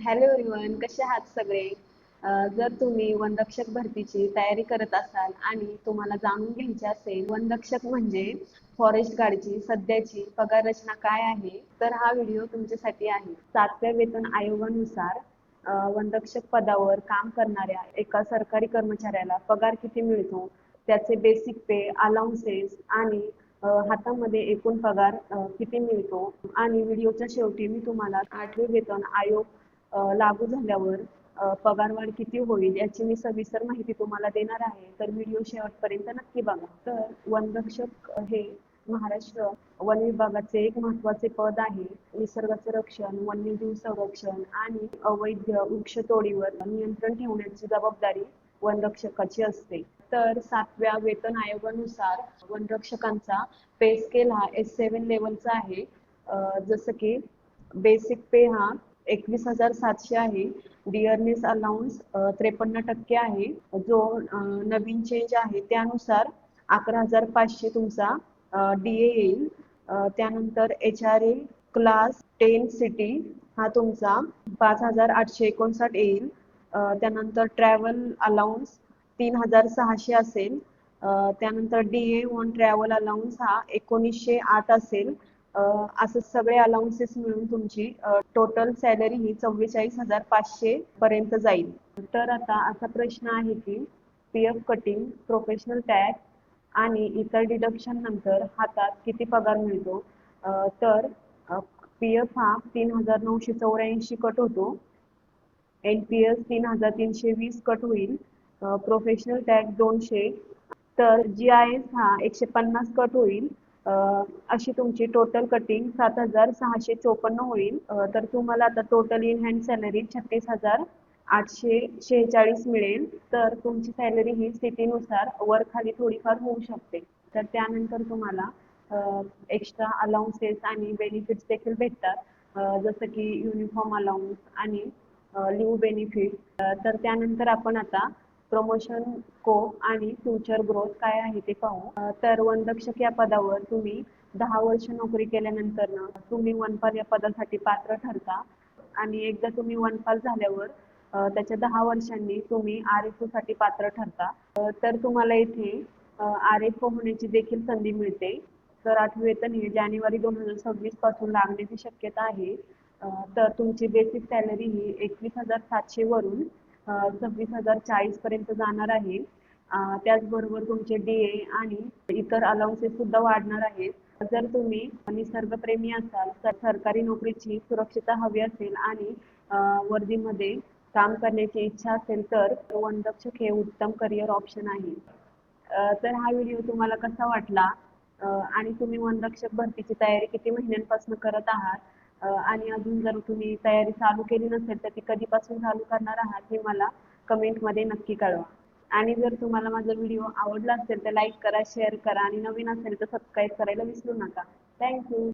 Hello everyone कसे आहात सगळे? जर तुम्ही वनरक्षक भरतीची तयारी करत असाल आणि तुम्हाला जाणून घ्यायचे असेल वनरक्षक म्हणजे फॉरेस्ट गार्डची सध्याची पगार रचना काय आहे तर हा व्हिडिओ तुमच्यासाठी आहे. सातव्या वेतन आयोगानुसार वनरक्षक पदावर काम करणाऱ्या एका सरकारी कर्मचाऱ्याला पगार किती मिळतो त्याचे बेसिक पे अलाउन्सेस आणि हातामध्ये एकूण पगार किती मिळतो. आणि व्हिडिओच्या शेवटी मी तुम्हाला आठवे वेतन आयोग लागू झाल्यावर पगार पगारवाढ किती होईल याची मी सविस्तर माहिती तुम्हाला देणार आहे. तर व्हिडिओ शेवटपर्यंत नक्की बघा. तर वनरक्षक हे महाराष्ट्र वन विभागाचे एक महत्त्वाचे पद आहे. निसर्गाचे रक्षण वन्यजीव संरक्षण आणि अवैध वृक्षतोडीवर नियंत्रण ठेवण्याची जबाबदारी वनरक्षकाची असते. तर सातव्या वेतन आयोगानुसार वनरक्षकांचा पे स्केल हा एस सेवन लेवलचा आहे. जसं की बेसिक पे हा एकवीस हजार सातशे आहे. डिअरनेस अलाउन्स त्रेपन्न टक्के आहे. जो नवीन चेंज आहे त्यानुसार अकरा हजार पाचशे तुमचा डी ए येईल. त्यानंतर H R A class ten city हा तुमचा पाच हजार आठशे एकोणसाठ येईल. त्यानंतर ट्रॅव्हल अलाउन्स तीन हजार सहाशे असेल. त्यानंतर D A on travel allowance हा एकोणीसशे आठ असेल. असं सगळे अलाउन्सेस मिळून तुमची टोटल सॅलरी ही चव्वेचाळीस हजार पाचशे पर्यंत जाईल. तर आता असा प्रश्न आहे की P F cutting professional tax आणि इतर डिडक्शन नंतर हातात किती पगार मिळतो? तर पी एफ हा तीन हजार नऊशे चौऱ्याऐंशी कट होतो. एन पी एस तीन हजार तीनशे वीस कट होईल. प्रोफेशनल टॅक्स दोनशे. तर जी आय एस हा एकशे पन्नास कट होईल. अशी तुमची टोटल कटिंग सात हजार सहाशे चोपन्न होईल. तर तुम्हाला आता टोटल इन हँड सॅलरी छत्तीस हजार आठशे शेहेचाळीस मिळेल. तर तुमची सॅलरी ही सिटीनुसार वर खाली थोडीफार होऊ शकते. तर त्यानंतर तुम्हाला एक्स्ट्रा अलाउन्सेस आणि बेनिफिट्स देखील भेटतात. जसं की युनिफॉर्म अलाउन्स आणि लिव्ह बेनिफिट तर त्यानंतर आपण आता प्रमोशन स्कोप आणि फ्युचर ग्रोथ काय आहे ते पाहू. तर वनरक्षक या पदावर तुम्ही दहा वर्ष नोकरी केल्यानंतर तुम्ही वनपाल या पदासाठी पात्र ठरता. आणि एकदा तुम्ही वनपाल झाल्यावर त्याच्या दहा वर्षांनी तुम्ही आर एफसाठी पात्र ठरता. तर तुम्हाला इथे आर एफ होण्याची देखील संधी मिळते. तर आठवे वेतन हे जानेवारी दोन हजार सव्वीसपासून लागण्याची शक्यता आहे. तर तुमची बेसिक सॅलरी ही एकवीस हजार सातशे वरून सव्वीस हजार चाळीस पर्यंत जाणार आहे. त्याचबरोबर तुमचे डी ए आणि इतर अलाउन्सेस सुद्धा वाढणार आहेत. जर तुम्ही निसर्गप्रेमी असाल तर सरकारी नोकरीची सुरक्षितता हवी असेल आणि वर्दीमध्ये काम करण्याची इच्छा असेल तर वनरक्षक हे उत्तम करिअर ऑप्शन आहे. तर हा व्हिडिओ तुम्हाला कसा वाटला? आणि तुम्ही वनरक्षक भरतीची तयारी किती महिन्यांपासून करत आहात? आणि अजून जर तुम्ही तयारी चालू केली नसेल तर ती कधीपासून चालू करणार आहात हे मला कमेंटमध्ये नक्की कळवा. आणि जर तुम्हाला माझा व्हिडिओ आवडला असेल तर लाईक करा शेअर करा आणि नवीन असेल तर सबस्क्राईब करायला विसरू नका. थँक्यू